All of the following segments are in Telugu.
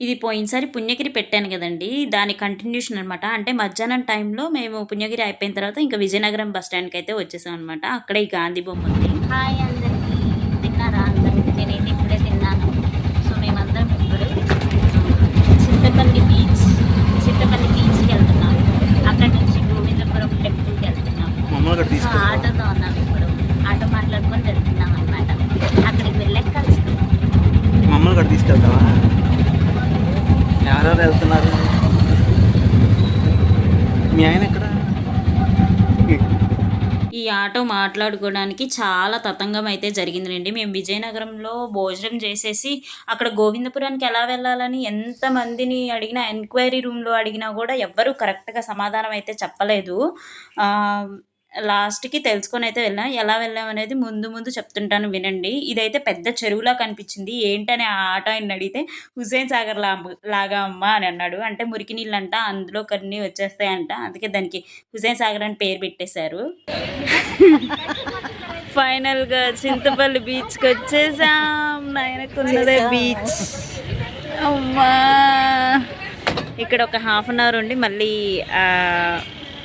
ఇది పోయినసారి పుణ్యగిరి పెట్టాను కదండి. దాని కంటిన్యూషన్ అనమాట అంటే మధ్యాహ్నం టైంలో మేము పుణ్యగిరి అయిపోయిన తర్వాత ఇంకా విజయనగరం బస్ స్టాండ్కి అయితే వచ్చేసాం అనమాట అక్కడ ఈ గాంధీ బొమ్మ ఉంది. హాయ్ అందరికీ తిన్నారా అందరూ నేనైతే ఇప్పుడే తిన్నాను సో మేమందరం ఇప్పుడు చింతపల్లి బీచ్ చింతపల్లి బీచ్కి వెళ్తున్నాం అక్కడ నుంచి గోవిందపురం టెంపుల్కి వెళ్తున్నాం మమ్మల్ని కూడా సో తీసుకెళ్తాం ఆటోతో ఉన్నాం ఇప్పుడు ఆటో మాట్లాడుకొని వెళ్తున్నాం అనమాట అక్కడికి వెళ్ళాక కలుస్తున్నాం మమ్మల్ని కూడా తీసుకెళ్తావా ఎవరెవరు వెళ్తున్నారు మీ ఆయన ఎక్కడ ఈ ఆటో మాట్లాడుకోవడానికి చాలా తతంగం అయితే జరిగిందండి మేము విజయనగరంలో భోజనం చేసేసి అక్కడ గోవిందపురానికి ఎలా వెళ్ళాలని ఎంతమందిని అడిగినా ఎంక్వైరీ రూమ్లో అడిగినా కూడా ఎవ్వరూ కరెక్ట్గా సమాధానం అయితే చెప్పలేదు లాస్ట్కి తెలుసుకొని అయితే వెళ్ళాం ఎలా వెళ్ళాం అనేది ముందు ముందు చెప్తుంటాను వినండి. ఇదైతే పెద్ద చెరువులా కనిపించింది. ఏంటని ఆ ఆటో ఆయన అడిగితే హుసేన్ సాగర్ లా లాగా అమ్మా అని అన్నాడు. అంటే మురికి నీళ్ళంట అందులో కొన్ని వచ్చేస్తాయంట. అందుకే దానికి హుసేన్ సాగర్ అని పేరు పెట్టేశారు. ఫైనల్గా చింతపల్లి బీచ్కి వచ్చేసాం. నాయనకున్నదే బీచ్. అమ్మా! ఇక్కడ ఒక హాఫ్ అన్ అవర్ ఉండి మళ్ళీ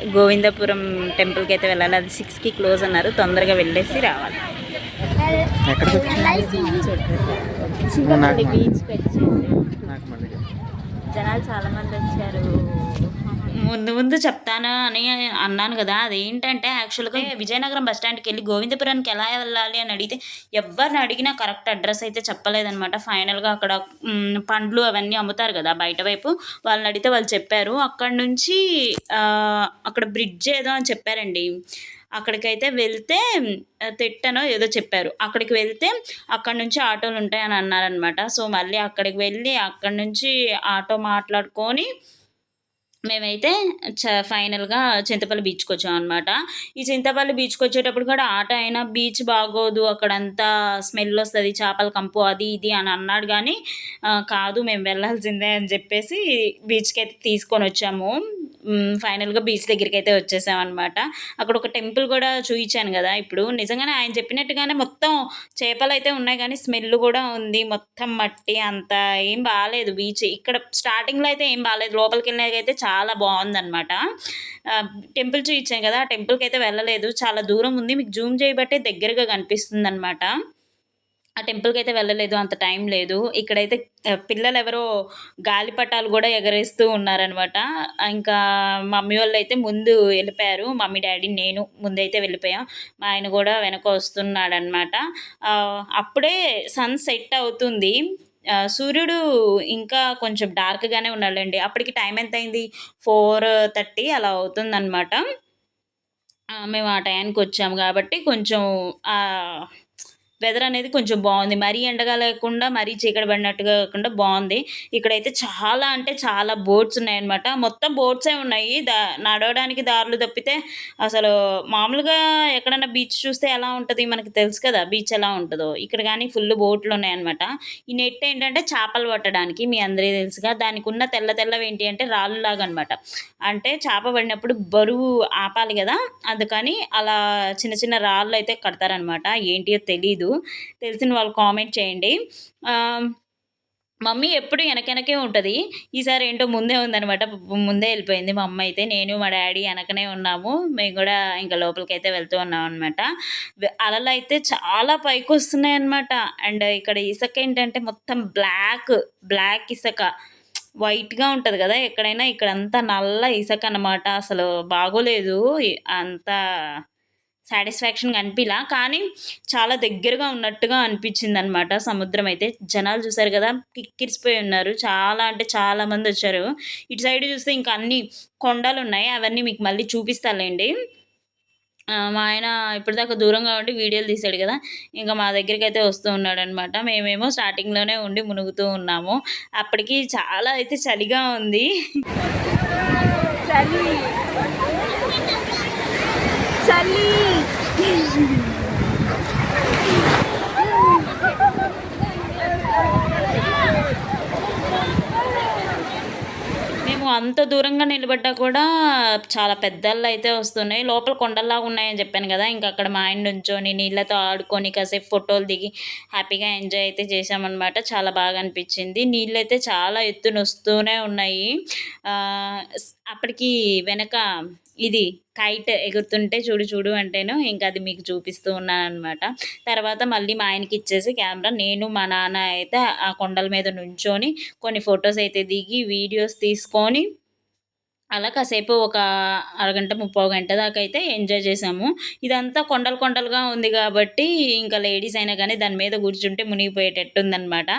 గోవిందపురం టెంపుల్కి అయితే వెళ్ళాలి. అది సిక్స్కి క్లోజ్ అన్నారు. తొందరగా వెళ్ళేసి రావాలి. బీచ్కి వచ్చేసి జనాలు చాలా మంది వచ్చారు. ముందు ముందు చెప్తాను అని అన్నాను కదా. అదేంటంటే యాక్చువల్గా విజయనగరం బస్ స్టాండ్కి వెళ్ళి గోవిందపురానికి ఎలా వెళ్ళాలి అని అడిగితే ఎవరిని అడిగినా కరెక్ట్ అడ్రస్ అయితే చెప్పలేదన్నమాట. ఫైనల్గా అక్కడ పండ్లు అవన్నీ అమ్ముతారు కదా బయట వైపు. వాళ్ళని అడిగితే వాళ్ళు చెప్పారు. అక్కడ నుంచి అక్కడ బ్రిడ్జ్ ఏదో అని చెప్పారండి. అక్కడికైతే వెళ్తే తిట్టనో ఏదో చెప్పారు. అక్కడికి వెళ్తే అక్కడ నుంచి ఆటోలు ఉంటాయని అన్నారనమాట సో మళ్ళీ అక్కడికి వెళ్ళి అక్కడ నుంచి ఆటో మాట్లాడుకొని మేమైతే చ ఫైనల్గా చింతపల్లి బీచ్కి వచ్చాం అనమాట ఈ చింతపల్లి బీచ్కి వచ్చేటప్పుడు కూడా ఆట అయినా బీచ్ బాగోదు అక్కడంతా స్మెల్ వస్తుంది చేపల కంపు అది ఇది అని అన్నాడు కానీ కాదు మేము వెళ్ళాల్సిందే అని చెప్పేసి బీచ్కి అయితే తీసుకొని వచ్చాము. ఫైనల్గా బీచ్ దగ్గరికి అయితే వచ్చేసామన్నమాట. అక్కడ ఒక టెంపుల్ కూడా చూపించాను కదా ఇప్పుడు. నిజంగానే ఆయన చెప్పినట్టుగానే మొత్తం చేపలు అయితే ఉన్నాయి కానీ స్మెల్ కూడా ఉంది. మొత్తం మట్టి అంత ఏం బాగాలేదు బీచ్ ఇక్కడ స్టార్టింగ్లో అయితే ఏం బాగాలేదు లోపలికి వెళ్ళాకైతే చాలా బాగుందన్నమాట. టెంపుల్ చూపించాను కదా. ఆ టెంపుల్కి అయితే వెళ్ళలేదు. చాలా దూరం ఉంది. మీకు జూమ్ చేయబట్టే దగ్గరగా కనిపిస్తుంది అనమాట ఆ టెంపుల్కి అయితే వెళ్ళలేదు అంత టైం లేదు. ఇక్కడైతే పిల్లలు ఎవరో గాలిపటాలు కూడా ఎగరేస్తూ ఉన్నారనమాట. ఇంకా మమ్మీ వాళ్ళు అయితే ముందు వెళ్ళిపోయారు. మమ్మీ డాడీ నేను ముందైతే వెళ్ళిపోయాం. మా ఆయన కూడా వెనక వస్తున్నాడనమాట. అప్పుడే సన్ సెట్ అవుతుంది. సూర్యుడు ఇంకా కొంచెం డార్క్గానే ఉన్నాడండి. అప్పటికి టైం ఎంత అయింది ఫోర్ థర్టీ అలా అవుతుందన్నమాట మేము ఆ టైంకి వచ్చాము కాబట్టి కొంచెం వెదర్ అనేది కొంచెం బాగుంది. మరీ ఎండగా లేకుండా మరీ చీకటి పడినట్టుగా కాకుండా బాగుంది. ఇక్కడైతే చాలా అంటే చాలా బోట్స్ ఉన్నాయన్నమాట. మొత్తం బోట్సే ఉన్నాయి. దా నడవడానికి దారులు తప్పితే అసలు మామూలుగా ఎక్కడన్నా బీచ్ చూస్తే ఎలా ఉంటుంది? మనకి తెలుసు కదా బీచ్ ఎలా ఉంటుందో. ఇక్కడ కానీ ఫుల్ బోట్లు ఉన్నాయన్నమాట. ఈ నెట్ ఏంటంటే చేపలు పట్టడానికి మీ అందరికీ తెలుసుగా. దానికి ఉన్న తెల్ల తెల్లవి ఏంటి అంటే రాళ్ళులాగా అనమాట అంటే చేప పడినప్పుడు బరువు ఆపాలి కదా. అందుకని అలా చిన్న చిన్న రాళ్ళు అయితే కడతారనమాట ఏంటియో తెలియదు తెలిసిన వాళ్ళు కామెంట్ చేయండి. మమ్మీ ఎప్పుడు వెనకెనకే ఉంటుంది. ఈసారి ఏంటో ముందే ఉందనమాట ముందే వెళ్ళిపోయింది మా అమ్మ అయితే. నేను మా డాడీ వెనకనే ఉన్నాము. మేము కూడా ఇంకా లోపలికి అయితే వెళ్తూ ఉన్నాం అనమాట అలలు అయితే చాలా పైకి వస్తున్నాయి అనమాట అండ్ ఇక్కడ ఇసుక ఏంటంటే మొత్తం బ్లాక్ బ్లాక్ ఇసుక. వైట్గా ఉంటుంది కదా. ఎక్కడైనా ఇక్కడ అంతా నల్ల ఇసుక అన్నమాట. అసలు బాగోలేదు. అంత సాటిస్ఫాక్షన్ అనిపిలా కానీ చాలా దగ్గరగా ఉన్నట్టుగా అనిపించింది అనమాట సముద్రం అయితే. జనాలు చూసారు కదా కిక్కిరిసిపోయి ఉన్నారు. చాలా అంటే చాలా మంది వచ్చారు. ఇటు సైడ్ చూస్తే ఇంకా అన్ని కొండలు ఉన్నాయి అవన్నీ మీకు మళ్ళీ చూపిస్తాలేండి మా ఆయన ఇప్పటిదాకా దూరంగా ఉండి వీడియోలు తీసాడు కదా ఇంకా మా దగ్గరికి అయితే వస్తూ ఉన్నాడు అనమాట మేమేమో స్టార్టింగ్లోనే ఉండి మునుగుతూ ఉన్నాము. అప్పటికి చాలా అయితే చలిగా ఉంది. చలి. చలి. అంత దూరంగా నిలబడ్డా కూడా చాలా పెద్దళ్ళు అయితే వస్తున్నాయి. లోపల కొండల్లాగా ఉన్నాయని చెప్పాను కదా. ఇంకా అక్కడ మా ఆయన నుంచొని నీళ్ళతో ఆడుకొని కాసేపు ఫోటోలు దిగి హ్యాపీగా ఎంజాయ్ అయితే చేసామన్నమాట చాలా బాగా అనిపించింది. నీళ్ళు అయితే చాలా ఎత్తున వస్తూనే ఉన్నాయి. అప్పటికి వెనక ఇది కైట్ ఎగురుతుంటే చూడు చూడు అంటేను ఇంకా అది మీకు చూపిస్తూ ఉన్నాను అనమాట తర్వాత మళ్ళీ మా ఆయనకి ఇచ్చేసి కెమెరా. నేను మా నాన్న అయితే ఆ కొండల మీద నుంచొని కొన్ని ఫొటోస్ అయితే దిగి వీడియోస్ తీసుకొని అలా కాసేపు ఒక అరగంట ముప్పై గంట దాకా అయితే ఎంజాయ్ చేసాము. ఇదంతా కొండలు కొండలుగా ఉంది కాబట్టి ఇంకా లేడీస్ అయినా కానీ దాని మీద కూర్చుంటే మునిగిపోయేటట్టు ఉందనమాట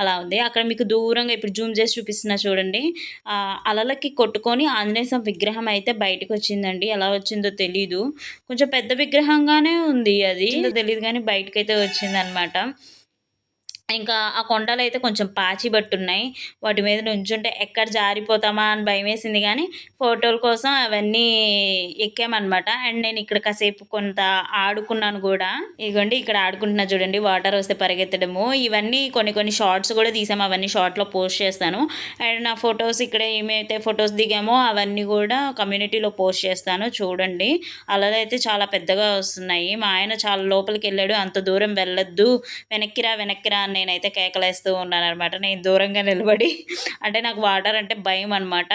అలా ఉంది. అక్కడ మీకు దూరంగా ఇప్పుడు జూమ్ చేసి చూపిస్తున్నా చూడండి. అలలకి కొట్టుకొని ఆంజనేయ స్వామి విగ్రహం అయితే బయటకు వచ్చిందండి ఎలా వచ్చిందో తెలీదు. కొంచెం పెద్ద విగ్రహంగానే ఉంది అది. తెలియదు కానీ బయటకు అయితే వచ్చిందనమాట ఇంకా ఆ కొండలు అయితే కొంచెం పాచి పట్టున్నాయి వాటి మీద నుంచుంటే ఎక్కడ జారిపోతామా అని భయం వేసింది కానీ ఫోటోల కోసం అవన్నీ ఎక్కామన్నమాట. అండ్ నేను ఇక్కడ కాసేపు కొంత ఆడుకున్నాను కూడా. ఇదిగోండి ఇక్కడ ఆడుకుంటున్నా చూడండి వాటర్ వస్తే పరిగెత్తడము. ఇవన్నీ కొన్ని కొన్ని షార్ట్స్ కూడా తీసాము అవన్నీ షార్ట్లో పోస్ట్ చేస్తాను. అండ్ నా ఫొటోస్ ఇక్కడ ఏమైతే ఫొటోస్ దిగామో అవన్నీ కూడా కమ్యూనిటీలో పోస్ట్ చేస్తాను చూడండి. అలలు అయితే చాలా పెద్దగా వస్తున్నాయి. మా ఆయన చాలా లోపలికి వెళ్ళాడు అంత దూరం వెళ్ళొద్దు. వెనక్కిరా వెనక్కిరా అని నేనైతే కేకలేస్తూ ఉన్నాను అనమాట నేను దూరంగా నిలబడి అంటే నాకు వాటర్ అంటే భయం అనమాట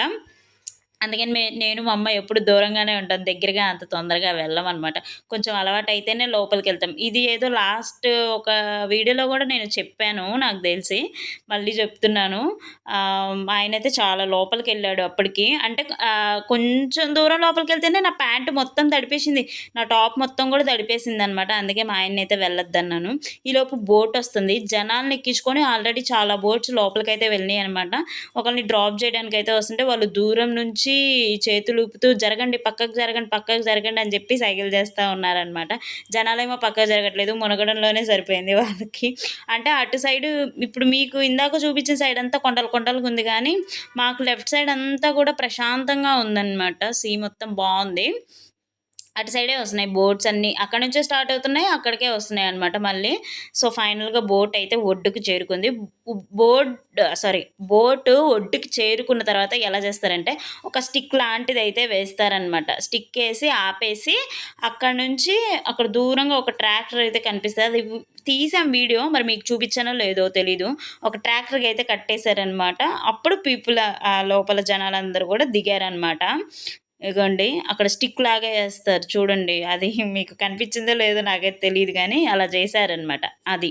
అందుకని మే నేను మా అమ్మ ఎప్పుడు దూరంగానే ఉంటాం. దగ్గరగా అంత తొందరగా వెళ్ళం అనమాట కొంచెం అలవాటు అయితేనే లోపలికి వెళ్తాం ఇది ఏదో లాస్ట్ ఒక వీడియోలో కూడా నేను చెప్పాను నాకు తెలిసి. మళ్ళీ చెప్తున్నాను. ఆయన అయితే చాలా లోపలికి వెళ్ళాడు అప్పటికి. అంటే కొంచెం దూరం లోపలికి వెళ్తేనే నా ప్యాంటు మొత్తం తడిపేసింది. నా టాప్ మొత్తం కూడా తడిపేసింది అనమాట అందుకే మా ఆయన అయితే వెళ్ళొద్దన్నాను. ఈలోపు బోట్ వస్తుంది. జనాల్ని ఎక్కించుకొని ఆల్రెడీ చాలా బోట్స్ లోపలికైతే వెళ్ళినాయి అనమాట ఒకరిని డ్రాప్ చేయడానికి అయితే వస్తుంటే వాళ్ళు దూరం నుంచి చేతులు ఊపుతూ జరగండి పక్కకు జరగండి పక్కకు జరగండి అని చెప్పి సైకిల్ చేస్తూ ఉన్నారనమాట జనాలేమో పక్కకు జరగట్లేదు మునగడంలోనే సరిపోయింది వాళ్ళకి. అంటే అటు సైడ్ ఇప్పుడు మీకు ఇందాక చూపించిన సైడ్ అంతా కొండలు కొండలుగా ఉంది కానీ మాకు లెఫ్ట్ సైడ్ అంతా కూడా ప్రశాంతంగా ఉందన్నమాట. సీ మొత్తం బాగుంది. అటు సైడే వస్తున్నాయి బోట్స్ అన్నీ. అక్కడ నుంచే స్టార్ట్ అవుతున్నాయి అక్కడికే వస్తున్నాయి అనమాట మళ్ళీ. సో ఫైనల్గా బోట్ అయితే ఒడ్డుకు చేరుకుంది. బోట్ సారీ బోట్ ఒడ్డుకి చేరుకున్న తర్వాత ఎలా చేస్తారంటే ఒక స్టిక్ లాంటిది అయితే వేస్తారనమాట స్టిక్ వేసి ఆపేసి అక్కడ నుంచి అక్కడ దూరంగా ఒక ట్రాక్టర్ అయితే కనిపిస్తుంది. అది తీసాం వీడియో మరి మీకు చూపించానో లేదో తెలీదు. ఒక ట్రాక్టర్కి అయితే కట్టేశారనమాట అప్పుడు పీపుల్ లోపల జనాలందరూ కూడా దిగారనమాట ఇగోండి అక్కడ స్టిక్ లాగా వేస్తారు చూడండి అది మీకు కనిపించిందో లేదో నాకైతే తెలియదు కానీ అలా చేశారనమాట అది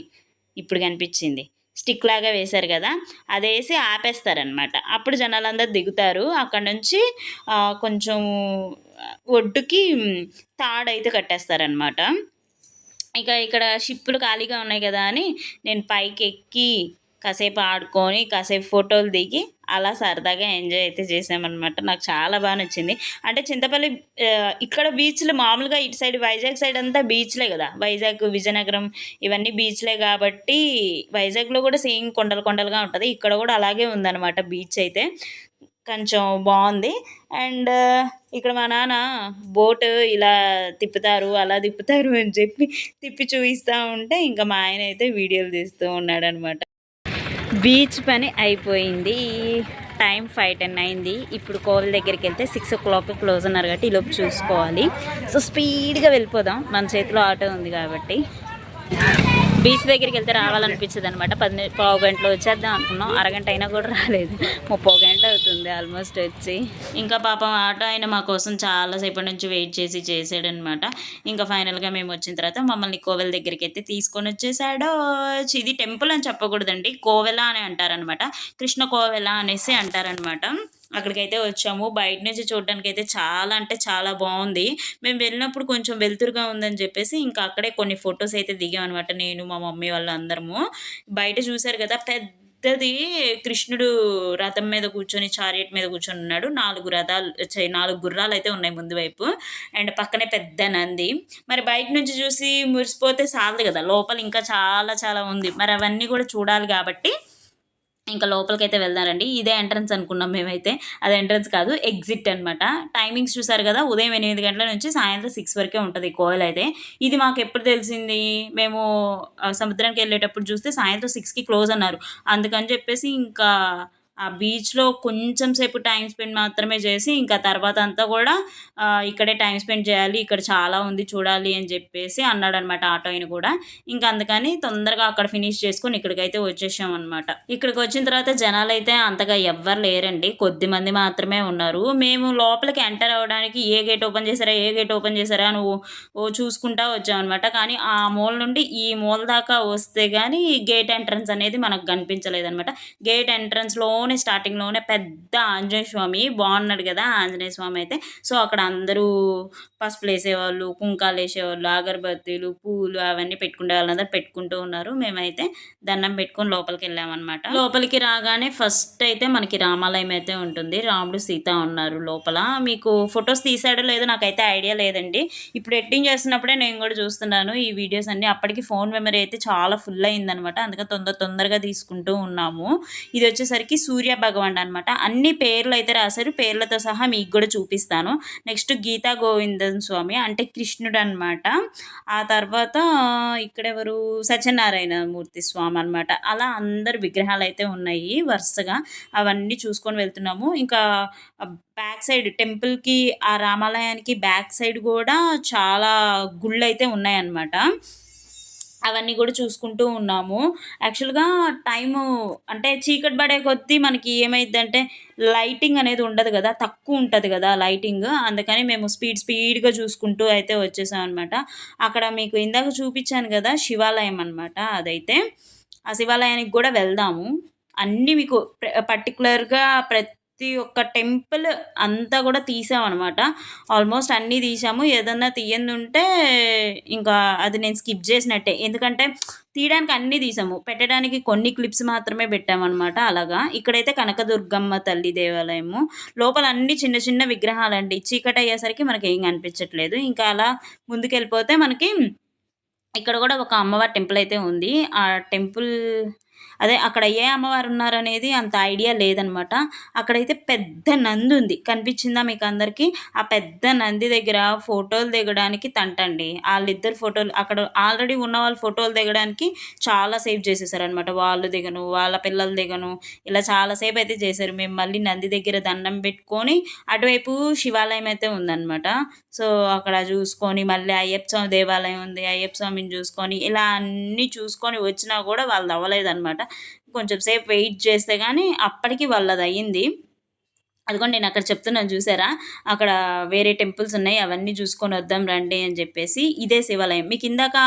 ఇప్పుడు కనిపించింది. స్టిక్ లాగా వేశారు కదా అది వేసి ఆపేస్తారనమాట అప్పుడు జనాలందరూ దిగుతారు అక్కడ నుంచి కొంచెం ఒడ్డుకి తాడైతే కట్టేస్తారనమాట ఇక ఇక్కడ షిప్పులు ఖాళీగా ఉన్నాయి కదా అని నేను పైకి ఎక్కి కాసేపు ఆడుకొని కాసేపు ఫోటోలు దిగి అలా సరదాగా ఎంజాయ్ అయితే చేసామన్నమాట. నాకు చాలా బాగా నచ్చింది. అంటే చింతపల్లి ఇక్కడ బీచ్లు మామూలుగా ఇటు సైడ్ వైజాగ్ సైడ్ అంతా బీచ్లే కదా. వైజాగ్ విజయనగరం ఇవన్నీ బీచ్లే కాబట్టి వైజాగ్లో కూడా సేమ్ కొండలు కొండలుగా ఉంటుంది. ఇక్కడ కూడా అలాగే ఉందన్నమాట బీచ్ అయితే. కొంచెం బాగుంది. అండ్ ఇక్కడ మా నాన్న బోట్ ఇలా తిప్పుతారు అలా తిప్పుతారు అని చెప్పి తిప్పి చూపిస్తూ ఉంటే ఇంకా మా ఆయన అయితే వీడియోలు తీస్తూ ఉన్నాడనమాట బీచ్ పని అయిపోయింది. టైం ఫైవ్ టెన్ అయింది. ఇప్పుడు కోవిల్ దగ్గరికి వెళ్తే సిక్స్ ఓ క్లాక్ క్లోజ్ అన్నారు కాబట్టి ఈలోపు చూసుకోవాలి. సో స్పీడ్గా వెళ్ళిపోదాం. మన చేతిలో ఆటో ఉంది కాబట్టి. బీచ్ దగ్గరికి వెళ్తే రావాలనిపించదు అనమాట పది పావు గంటలో వచ్చేద్దాం అనుకున్నాం. అరగంట అయినా కూడా రాలేదు. ముప్పో గంట అవుతుంది ఆల్మోస్ట్ వచ్చి. ఇంకా పాపం ఆటో ఆయన మా కోసం చాలాసేపటి నుంచి వెయిట్ చేసి చేసాడనమాట ఇంకా ఫైనల్గా మేము వచ్చిన తర్వాత మమ్మల్ని కోవెల దగ్గరికి అయితే తీసుకొని వచ్చేసాడు. ఇది టెంపుల్ అని చెప్పకూడదండి. కోవెల అని అంటారనమాట కృష్ణ కోవెల అనేసి అంటారనమాట అక్కడికైతే వచ్చాము. బయట నుంచి చూడడానికి అయితే చాలా అంటే చాలా బాగుంది. మేము వెళ్ళినప్పుడు కొంచెం వెలుతురుగా ఉందని చెప్పేసి ఇంకా అక్కడే కొన్ని ఫొటోస్ అయితే దిగాం అనమాట నేను మా మమ్మీ వాళ్ళు అందరము బయట చూశారు కదా పెద్దది కృష్ణుడు రథం మీద కూర్చొని చారియట్ మీద కూర్చొని ఉన్నాడు. నాలుగు రథాలు నాలుగు గుర్రాలు అయితే ఉన్నాయి ముందు వైపు. అండ్ పక్కనే పెద్ద నంది. మరి బయట నుంచి చూసి మురిసిపోతే చాలదు కదా లోపల ఇంకా చాలా చాలా ఉంది. మరి అవన్నీ కూడా చూడాలి కాబట్టి ఇంకా లోపలికి అయితే వెళ్దారండి. ఇదే ఎంట్రన్స్ అనుకున్నాం మేమైతే. అది ఎంట్రన్స్ కాదు ఎగ్జిట్ అనమాట టైమింగ్స్ చూసారు కదా ఉదయం ఎనిమిది గంటల నుంచి సాయంత్రం సిక్స్ వరకే ఉంటుంది కోయిల్ అయితే ఇది మాకు ఎప్పుడు తెలిసింది? మేము సముద్రానికి వెళ్ళేటప్పుడు చూస్తే సాయంత్రం సిక్స్కి క్లోజ్ అన్నారు. అందుకని చెప్పేసి ఇంకా ఆ బీచ్లో కొంచెం సేపు టైం స్పెండ్ మాత్రమే చేసి ఇంకా తర్వాత అంతా కూడా ఇక్కడే టైం స్పెండ్ చేయాలి ఇక్కడ చాలా ఉంది చూడాలి అని చెప్పేసి అన్నాడు అనమాట ఆటో ఆయన కూడా. ఇంకా అందుకని తొందరగా అక్కడ ఫినిష్ చేసుకొని ఇక్కడికైతే వచ్చేసాం అనమాట ఇక్కడికి వచ్చిన తర్వాత జనాలు అయితే అంతగా ఎవ్వరు లేరండి. కొద్ది మంది మాత్రమే ఉన్నారు. మేము లోపలికి ఎంటర్ అవ్వడానికి ఏ గేట్ ఓపెన్ చేశారా ఏ గేట్ ఓపెన్ చేశారా నువ్వు ఓ చూసుకుంటా వచ్చామన్నమాట కానీ ఆ మూల నుండి ఈ మూల దాకా వస్తే కానీ గేట్ ఎంట్రన్స్ అనేది మనకు కనిపించలేదన్నమాట. గేట్ లోనే స్టార్టింగ్లోనే పెద్ద ఆంజనేయ స్వామి బాగున్నాడు కదా ఆంజనేయ స్వామి అయితే. సో అక్కడ అందరూ పసుపులు వేసేవాళ్ళు కుంకాలు వేసేవాళ్ళు అగరబత్తీలు పూలు అవన్నీ పెట్టుకునే వాళ్ళందరూ పెట్టుకుంటూ ఉన్నారు. మేమైతే దండం పెట్టుకొని లోపలికి వెళ్ళామన్నమాట. లోపలికి రాగానే ఫస్ట్ అయితే మనకి రామాలయం అయితే ఉంటుంది. రాముడు సీత ఉన్నారు లోపల. మీకు ఫొటోస్ తీసాడో లేదో నాకైతే ఐడియా లేదండి. ఇప్పుడు ఎడిటింగ్ చేస్తున్నప్పుడే నేను కూడా చూస్తున్నాను. ఈ వీడియోస్ అన్ని అప్పటికి ఫోన్ మెమరీ అయితే చాలా ఫుల్ అయిందనమాట అందుకని తొందర తొందరగా తీసుకుంటూ ఉన్నాము. ఇది వచ్చేసరికి సూర్య భగవాన్ అనమాట అన్ని పేర్లు అయితే రాశారు. పేర్లతో సహా మీకు కూడా చూపిస్తాను. నెక్స్ట్ గీతా గోవిందన్ స్వామి అంటే కృష్ణుడు అనమాట ఆ తర్వాత ఇక్కడెవరు సత్యనారాయణ మూర్తి స్వామి అనమాట అలా అందరు విగ్రహాలు అయితే ఉన్నాయి వరుసగా. అవన్నీ చూసుకొని వెళ్తున్నాము. ఇంకా బ్యాక్ సైడ్ టెంపుల్కి ఆ రామాలయానికి బ్యాక్ సైడ్ కూడా చాలా గుళ్ళు అయితే ఉన్నాయన్నమాట అవన్నీ కూడా చూసుకుంటూ ఉన్నాము. యాక్చువల్గా టైము అంటే చీకటి పడే కొద్దీ మనకి ఏమైందంటే లైటింగ్ అనేది ఉండదు కదా తక్కువ ఉంటుంది కదా లైటింగ్. అందుకని మేము స్పీడ్ స్పీడ్గా చూసుకుంటూ అయితే వచ్చేసాం అనమాట అక్కడ మీకు ఇందాక చూపించాను కదా శివాలయం అనమాట అదైతే. ఆ శివాలయానికి కూడా వెళ్దాము. అన్నీ మీకు పర్టికులర్గా ప్రతి ప్రతి ఒక్క టెంపుల్ అంతా కూడా తీసామన్నమాట. ఆల్మోస్ట్ అన్నీ తీసాము. ఏదన్నా తీయంది ఉంటే ఇంకా అది నేను స్కిప్ చేసినట్టే. ఎందుకంటే తీయడానికి అన్నీ తీసాము. పెట్టడానికి కొన్ని క్లిప్స్ మాత్రమే పెట్టామన్నమాట అలాగా. ఇక్కడైతే కనకదుర్గమ్మ తల్లి దేవాలయము. లోపల అన్ని చిన్న చిన్న విగ్రహాలండి. చీకటి అయ్యేసరికి మనకి ఏం అనిపించట్లేదు ఇంకా అలా ముందుకెళ్ళిపోతే మనకి ఇక్కడ కూడా ఒక అమ్మవారి టెంపుల్ అయితే ఉంది. ఆ టెంపుల్ అదే అక్కడ ఏ అమ్మవారు ఉన్నారనేది అంత ఐడియా లేదనమాట. అక్కడైతే పెద్ద నంది ఉంది. కనిపించిందా మీకు అందరికీ? ఆ పెద్ద నంది దగ్గర ఫోటోలు దిగడానికి తంటండి. వాళ్ళిద్దరు ఫోటోలు అక్కడ ఆల్రెడీ ఉన్న వాళ్ళ ఫోటోలు దిగడానికి చాలా సేవ్ చేసేసారనమాట. వాళ్ళు దిగను వాళ్ళ పిల్లలు దిగను ఇలా చాలాసేపు అయితే చేశారు. మేము మళ్ళీ నంది దగ్గర దండం పెట్టుకొని అటువైపు శివాలయం అయితే ఉందన్నమాట సో అక్కడ చూసుకొని మళ్ళీ అయ్యప్ప స్వామి దేవాలయం ఉంది. అయ్యప్ప స్వామిని చూసుకొని ఇలా అన్నీ చూసుకొని వచ్చినా కూడా వాళ్ళు అవ్వలేదన్నమాట కొంచెం సేపు వెయిట్ చేస్తే కానీ అప్పటికి వాళ్ళది అయ్యింది అదిగోండి నేను అక్కడ చెప్తున్నాను చూసారా? అక్కడ వేరే టెంపుల్స్ ఉన్నాయి అవన్నీ చూసుకొని వద్దాం రండి అని చెప్పేసి ఇదే శివాలయం. మీకు ఇందాక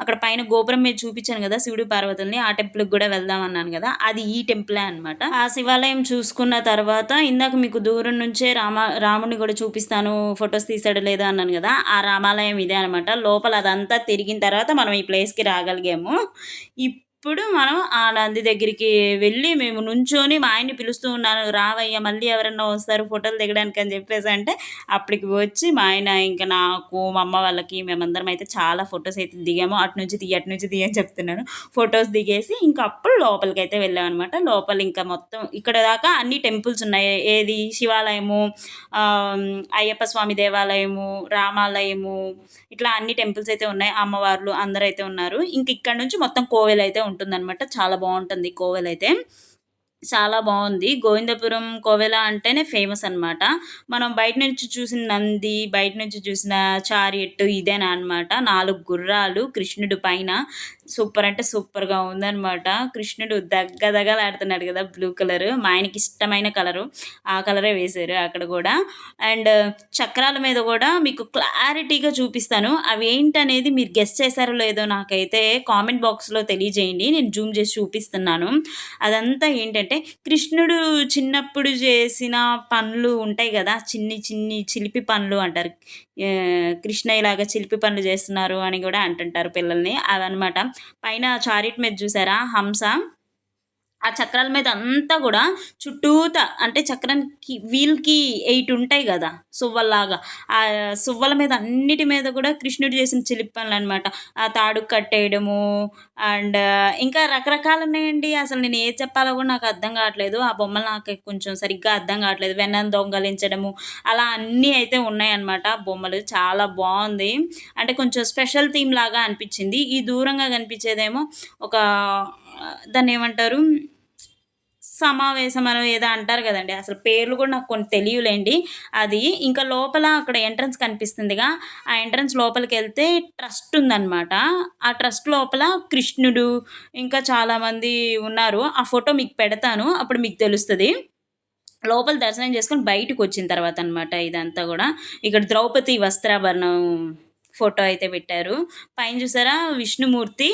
అక్కడ పైన గోపురం మీద చూపించాను కదా శివుడు పార్వతుల్ని ఆ టెంపుల్కి కూడా వెళ్దాం అన్నాను కదా అది ఈ టెంపులే అనమాట ఆ శివాలయం చూసుకున్న తర్వాత ఇందాక మీకు దూరం నుంచే రామ రాముని కూడా చూపిస్తాను ఫొటోస్ తీసాడు లేదా అన్నాను కదా ఆ రామాలయం ఇదే అనమాట లోపల అదంతా తిరిగిన తర్వాత మనం ఈ ప్లేస్కి రాగలిగాము. ఇప్పుడు మనం ఆ నంది దగ్గరికి వెళ్ళి మేము నుంచొని మా ఆయన్ని పిలుస్తూ ఉన్నాను రావయ్య మళ్ళీ ఎవరన్నా వస్తారు ఫోటోలు దిగడానికి అని చెప్పేసి అంటే అప్పటికి వచ్చి మా ఆయన ఇంకా నాకు మా అమ్మ వాళ్ళకి మేమందరం అయితే చాలా ఫొటోస్ అయితే దిగాము. అటు నుంచి దిగి అటు నుంచి తీయని చెప్తున్నాను. ఫొటోస్ దిగేసి ఇంకా అప్పుడు లోపలికి అయితే వెళ్ళామన్నమాట లోపల ఇంకా మొత్తం ఇక్కడ దాకా అన్ని టెంపుల్స్ ఉన్నాయి. ఏది? శివాలయము అయ్యప్ప స్వామి దేవాలయము రామాలయము ఇట్లా అన్ని టెంపుల్స్ అయితే ఉన్నాయి. అమ్మవార్లు అందరూ అయితే ఉన్నారు. ఇంక ఇక్కడ నుంచి మొత్తం కోవెలు అయితే ఉంటుందన్నమాట చాలా బాగుంటుంది కోవెల అయితే. చాలా బాగుంది. గోవిందపురం కోవెల అంటేనే ఫేమస్ అన్నమాట. మనం బయట నుంచి చూసిన నంది బయట నుంచి చూసిన చారియట్ ఇదేనా అన్నమాట. నాలుగు గుర్రాలు కృష్ణుడు పైన సూపర్ అంటే సూపర్గా ఉందనమాట కృష్ణుడు దగ్గ దగ్గలాడుతున్నాడు కదా బ్లూ కలర్. మా ఆయనకి ఇష్టమైన కలరు. ఆ కలరే వేశారు అక్కడ కూడా. అండ్ చక్రాల మీద కూడా మీకు క్లారిటీగా చూపిస్తాను. అవి ఏంటనేది మీరు గెస్ట్ చేశారో లేదో నాకైతే కామెంట్ బాక్స్లో తెలియజేయండి. నేను జూమ్ చేసి చూపిస్తున్నాను. అదంతా ఏంటంటే కృష్ణుడు చిన్నప్పుడు చేసిన పనులు ఉంటాయి కదా చిన్ని చిన్ని చిలిపి పనులు అంటారు. కృష్ణ ఇలాగ చిలిపి పనులు చేస్తున్నారు అని కూడా అంటుంటారు పిల్లల్ని. అవన్నమాట పైన చారిట్ మీద చూసారా? హంస. ఆ చక్రాల మీద అంతా కూడా చుట్టూత అంటే చక్రానికి వీల్కి ఎయిట్ ఉంటాయి కదా సువ్వల్లాగా. ఆ సువ్వల మీద అన్నిటి మీద కూడా కృష్ణుడు చేసిన చిలిపి పనులు అనమాట ఆ తాడు కట్టేయడము అండ్ ఇంకా రకరకాలు ఉన్నాయండి అసలు నేను ఏది చెప్పాలో కూడా నాకు అర్థం కావట్లేదు. ఆ బొమ్మలు నాకు కొంచెం సరిగ్గా అర్థం కావట్లేదు. వెన్నను దొంగలించడము అలా అన్నీ అయితే ఉన్నాయన్నమాట ఆ బొమ్మలు. చాలా బాగుంది. అంటే కొంచెం స్పెషల్ థీమ్ లాగా అనిపించింది. ఈ దూరంగా కనిపించేదేమో ఒక దాన్ని ఏమంటారు? సమావేశం అని ఏదో అంటారు కదండి. అసలు పేర్లు కూడా నాకు కొన్ని తెలియలేండి. అది ఇంకా లోపల అక్కడ ఎంట్రన్స్ కనిపిస్తుందిగా. ఆ ఎంట్రన్స్ లోపలికి వెళ్తే ట్రస్ట్ ఉందన్నమాట. ఆ ట్రస్ట్ లోపల కృష్ణుడు ఇంకా చాలామంది ఉన్నారు. ఆ ఫోటో మీకు పెడతాను. అప్పుడు మీకు తెలుస్తుంది. లోపల దర్శనం చేసుకొని బయటకు వచ్చిన తర్వాత అనమాట ఇదంతా కూడా. ఇక్కడ ద్రౌపది వస్త్రాభరణం ఫోటో అయితే పెట్టారు. పైన చూసారా విష్ణుమూర్తి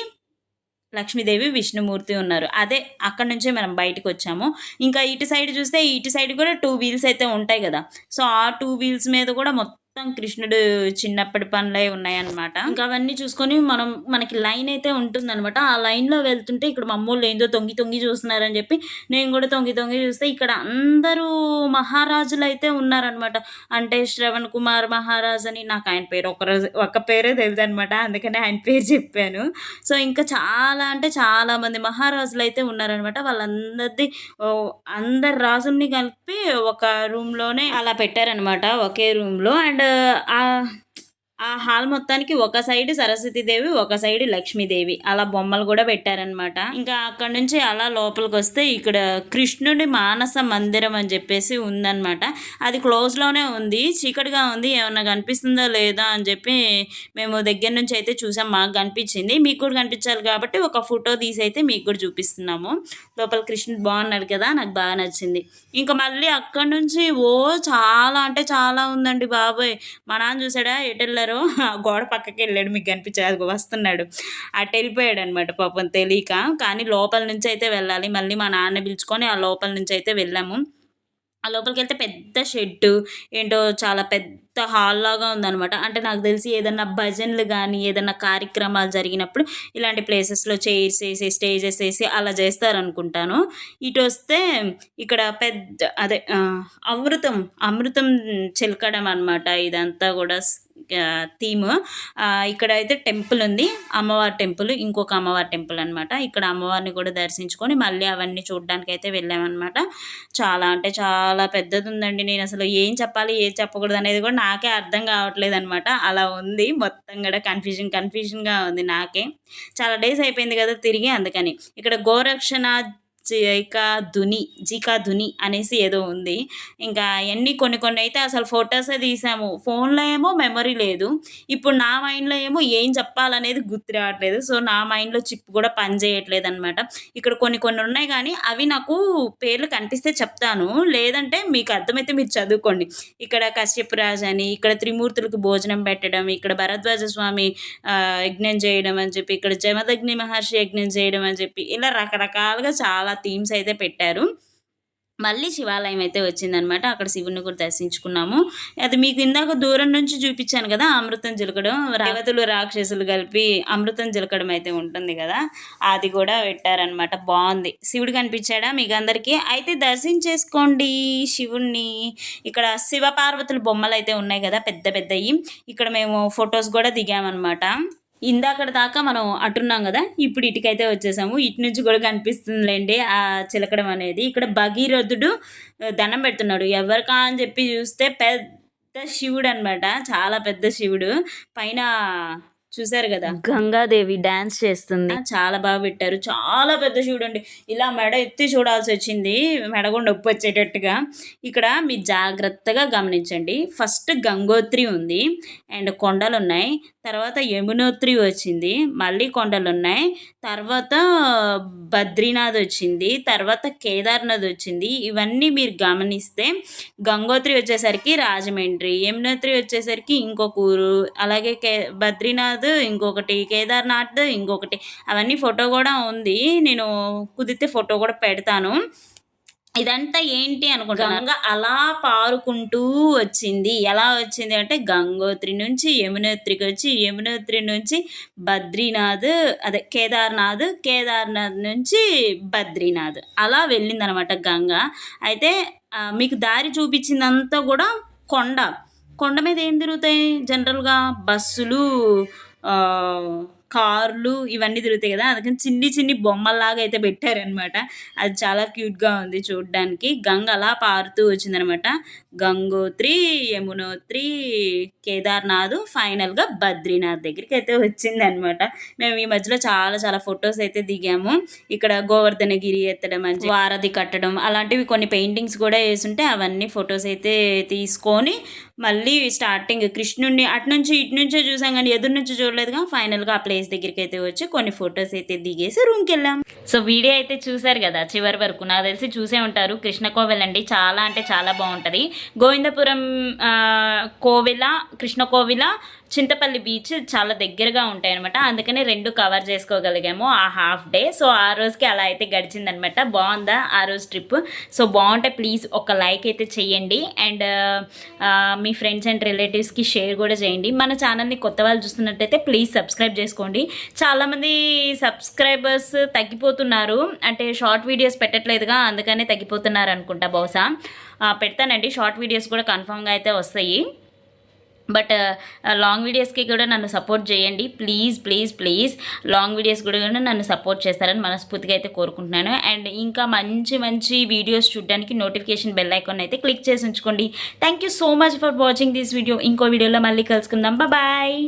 లక్ష్మీదేవి విష్ణుమూర్తి ఉన్నారు. అదే అక్కడ నుంచే మనం బయటకు వచ్చాము. ఇంకా ఇటు సైడ్ చూస్తే ఇటు సైడ్ కూడా టూ వీల్స్ అయితే ఉంటాయి కదా. సో ఆ టూ వీల్స్ మీద కూడా మొత్తం మొత్తం కృష్ణుడు చిన్నప్పటి పనులే ఉన్నాయన్నమాట. ఇంకా అవన్నీ చూసుకొని మనం మనకి లైన్ అయితే ఉంటుందన్నమాట. ఆ లైన్లో వెళ్తుంటే ఇక్కడ మమ్మల్ని ఏందో తొంగి తొంగి చూస్తున్నారని చెప్పి నేను కూడా తొంగి తొంగి చూస్తే ఇక్కడ అందరూ మహారాజులు అయితే ఉన్నారనమాట అంటే శ్రవణ్ కుమార్ మహారాజ్ అని నాకు ఆయన పేరు ఒక రోజు ఒక పేరే తెలుసు అనమాట అందుకని ఆయన పేరు చెప్పాను. సో ఇంకా చాలా అంటే చాలా మంది మహారాజులు అయితే ఉన్నారనమాట వాళ్ళందరిది అందరి అందరు రాజుల్ని కలిపి ఒక రూమ్లోనే అలా పెట్టారనమాట ఒకే రూమ్లో అండ్ ఆ ఆ హాల్ మొత్తానికి ఒక సైడ్ సరస్వతీదేవి ఒక సైడ్ లక్ష్మీదేవి అలా బొమ్మలు కూడా పెట్టారనమాట ఇంకా అక్కడ నుంచి అలా లోపలికి వస్తే ఇక్కడ కృష్ణుడి మానస మందిరం అని చెప్పేసి ఉందన్నమాట. అది క్లోజ్లోనే ఉంది. చీకటిగా ఉంది. ఏమన్నా కనిపిస్తుందో లేదా అని చెప్పి మేము దగ్గర నుంచి అయితే చూసాం. మాకు కనిపించింది. మీకు కూడా కనిపించాలి కాబట్టి ఒక ఫోటో తీసి అయితే మీకు కూడా చూపిస్తున్నాము. లోపల కృష్ణుడు బాగున్నాడు కదా నాకు బాగా నచ్చింది. ఇంకా మళ్ళీ అక్కడ నుంచి ఓ చాలా అంటే చాలా ఉందండి బాబోయ్. మా నాన్న చూసాడా? ఎటు వెళ్ళారో ఆ గోడ పక్కకి వెళ్ళాడు మీకు కనిపించాడు అది వస్తున్నాడు. అటు వెళ్ళిపోయాడు అనమాట పాపం తెలియక. కానీ లోపల నుంచి అయితే వెళ్ళాలి. మళ్ళీ మా నాన్న పిలుచుకొని ఆ లోపల నుంచి అయితే వెళ్ళాము. ఆ లోపలికి వెళ్తే పెద్ద షెడ్ ఏంటో చాలా పెద్ద హాల్ లాగా ఉందన్నమాట. అంటే నాకు తెలిసి ఏదన్నా భజనలు కానీ ఏదన్నా కార్యక్రమాలు జరిగినప్పుడు ఇలాంటి ప్లేసెస్లో చైర్స్ వేసి స్టేజెస్ వేసి అలా చేస్తారనుకుంటాను. ఇటు వస్తే ఇక్కడ పెద్ద అదే అమృతం అమృతం చిలకడం అనమాట ఇదంతా కూడా థీమ్ ఇక్కడ అయితే టెంపుల్ ఉంది. అమ్మవారి టెంపుల్ ఇంకొక అమ్మవారి టెంపుల్ అనమాట ఇక్కడ అమ్మవారిని కూడా దర్శించుకొని మళ్ళీ అవన్నీ చూడడానికి అయితే వెళ్ళామన్నమాట. చాలా అంటే చాలా పెద్దది ఉందండి నేను అసలు ఏం చెప్పాలి ఏం చెప్పకూడదు అనేది కూడా నాకే అర్థం కావట్లేదు అనమాట అలా ఉంది. మొత్తం కూడా కన్ఫ్యూజన్ కన్ఫ్యూజన్గా ఉంది నాకే. చాలా డేస్ అయిపోయింది కదా తిరిగి అందుకని. ఇక్కడ గోరక్షణ జైకా ధుని జీకా ధుని అనేసి ఏదో ఉంది. ఇంకా అన్నీ కొన్ని కొన్ని అయితే అసలు ఫొటోసే తీసాము. ఫోన్లో ఏమో మెమరీ లేదు. ఇప్పుడు నా మైండ్లో ఏమో ఏం చెప్పాలనేది గుర్తు రావట్లేదు. సో నా మైండ్లో చిప్ కూడా పని చేయట్లేదు అనమాట ఇక్కడ కొన్ని కొన్ని ఉన్నాయి కానీ అవి నాకు పేర్లు కనిపిస్తే చెప్తాను. లేదంటే మీకు అర్థమైతే మీరు చదువుకోండి. ఇక్కడ కశ్యప్ రాజ్ అని ఇక్కడ త్రిమూర్తులకు భోజనం పెట్టడం ఇక్కడ భరద్వాజ స్వామి యజ్ఞం చేయడం అని చెప్పి ఇక్కడ జమదగ్ని మహర్షి యజ్ఞం చేయడం అని చెప్పి ఇలా రకరకాలుగా చాలా థీమ్స్ అయితే పెట్టారు. మళ్ళీ శివాలయం అయితే వచ్చిందనమాట అక్కడ శివుని కూడా దర్శించుకున్నాము. అది మీకు ఇందాక దూరం నుంచి చూపించాను కదా అమృతం జిలకడం. రావతులు రాక్షసులు కలిపి అమృతం జిలకడం అయితే ఉంటుంది కదా అది కూడా పెట్టారనమాట బాగుంది. శివుడు కనిపించాడా మీకు అందరికీ? అయితే దర్శించేసుకోండి శివుణ్ణి. ఇక్కడ శివపార్వతుల బొమ్మలు అయితే ఉన్నాయి కదా పెద్ద పెద్దవి ఇక్కడ మేము ఫొటోస్ కూడా దిగామన్నమాట. ఇందాకడ దాకా మనం అటున్నాం కదా ఇప్పుడు ఇటుకైతే వచ్చేసాము. ఇటు నుంచి కూడా కనిపిస్తుందిలేండి ఆ చిలకడం అనేది. ఇక్కడ భగీరథుడు దండం పెడుతున్నాడు. ఎవరికా అని చెప్పి చూస్తే పెద్ద శివుడు అనమాట చాలా పెద్ద శివుడు. పైన చూసారు కదా? గంగాదేవి డాన్స్ చేస్తుంది. చాలా బాగా పెట్టారు. చాలా పెద్ద శివుడు అండి ఇలా మెడ ఎత్తి చూడాల్సి వచ్చింది. మెడ కూడా నొప్పి వచ్చేటట్టుగా. ఇక్కడ మీరు జాగ్రత్తగా గమనించండి. ఫస్ట్ గంగోత్రి ఉంది. అండ్ కొండలు ఉన్నాయి తర్వాత యమునోత్రి వచ్చింది మళ్ళీ కొండలు ఉన్నాయి తర్వాత బద్రీనాథ్ వచ్చింది తర్వాత కేదార్నాథ్ వచ్చింది. ఇవన్నీ మీరు గమనిస్తే గంగోత్రి వచ్చేసరికి రాజమండ్రి యమునోత్రి వచ్చేసరికి ఇంకొక ఊరు అలాగే కే బద్రీనాథ్ ఇంకొకటి కేదార్నాథ్ ఇంకొకటి. అవన్నీ ఫోటో కూడా ఉంది. నేను కుదిరితే ఫోటో కూడా పెడతాను. ఇదంతా ఏంటి అనుకుంటున్నాను గంగ అలా పారుకుంటూ వచ్చింది. ఎలా వచ్చింది అంటే గంగోత్రి నుంచి యమునోత్రికి వచ్చి యమునోత్రి నుంచి బద్రీనాథ్ అదే కేదార్నాథ్ కేదార్నాథ్ నుంచి బద్రీనాథ్. అలా వెళ్ళిందనమాట గంగ. అయితే మీకు దారి చూపించిందంతా కూడా కొండ. కొండ మీద ఏం తిరుగుతాయి జనరల్గా? బస్సులు కార్లు ఇవన్నీ తిరుగుతాయి కదా అందుకని చిన్ని చిన్ని బొమ్మల్లాగా అయితే పెట్టారనమాట అది చాలా క్యూట్గా ఉంది చూడడానికి. గంగ అలా పారుతూ వచ్చిందనమాట గంగోత్రి యమునోత్రి కేదార్నాథ్ ఫైనల్గా బద్రీనాథ్ దగ్గరికి అయితే వచ్చిందనమాట మేము ఈ మధ్యలో చాలా చాలా ఫొటోస్ అయితే దిగాము. ఇక్కడ గోవర్ధనగిరి ఎత్తడం అని వారధి కట్టడం అలాంటివి కొన్ని పెయింటింగ్స్ కూడా వేసుంటే అవన్నీ ఫొటోస్ అయితే తీసుకొని మళ్ళీ స్టార్టింగ్ కృష్ణుడిని అటు నుంచి ఇటు నుంచే చూసాం కానీ ఎదురు నుంచి చూడలేదుగా ఫైనల్గా ఆ ప్లేస్ దగ్గరికి అయితే వచ్చి కొన్ని ఫొటోస్ అయితే దిగేసి రూమ్కి వెళ్ళాం. సో వీడియో అయితే చూసారు కదా చివరి వరకు. నాకు తెలిసి చూసే ఉంటారు. కృష్ణ కోవెల్ అండి. చాలా అంటే చాలా బాగుంటుంది. గోవిందపురం కోవిల కృష్ణ కోవిల చింతపల్లి బీచ్ చాలా దగ్గరగా ఉంటాయి అనమాట అందుకని రెండు కవర్ చేసుకోగలిగాము ఆ హాఫ్ డే సో ఆ రోజుకి అలా అయితే గడిచిందనమాట బాగుందా ఆ రోజు ట్రిప్? సో బాగుంటే ప్లీజ్ ఒక లైక్ అయితే చేయండి. అండ్ మీ ఫ్రెండ్స్ అండ్ రిలేటివ్స్కి షేర్ కూడా చేయండి. మన ఛానల్ని కొత్త వాళ్ళు చూస్తున్నట్టయితే ప్లీజ్ సబ్స్క్రైబ్ చేసుకోండి. చాలామంది సబ్స్క్రైబర్స్ తగ్గిపోతున్నారు. అంటే షార్ట్ వీడియోస్ పెట్టట్లేదుగా అందుకనే తగ్గిపోతున్నారు అనుకుంటా బహుశా. పెడతానండి. షార్ట్ వీడియోస్ కూడా కన్ఫామ్గా అయితే వస్తాయి. బట్ లాంగ్ వీడియోస్కి కూడా నన్ను సపోర్ట్ చేయండి. Please please please. Long videos కూడా నన్ను సపోర్ట్ చేస్తారని మనస్ఫూర్తిగా అయితే కోరుకుంటున్నాను. అండ్ ఇంకా మంచి మంచి వీడియోస్ చూడడానికి నోటిఫికేషన్ బెల్ ఐకాన్ అయితే క్లిక్ చేసి ఉంచుకోండి. Thank you so much for watching this video ఇంకో వీడియోలో మళ్ళీ కలుసుకుందాం. బాయ్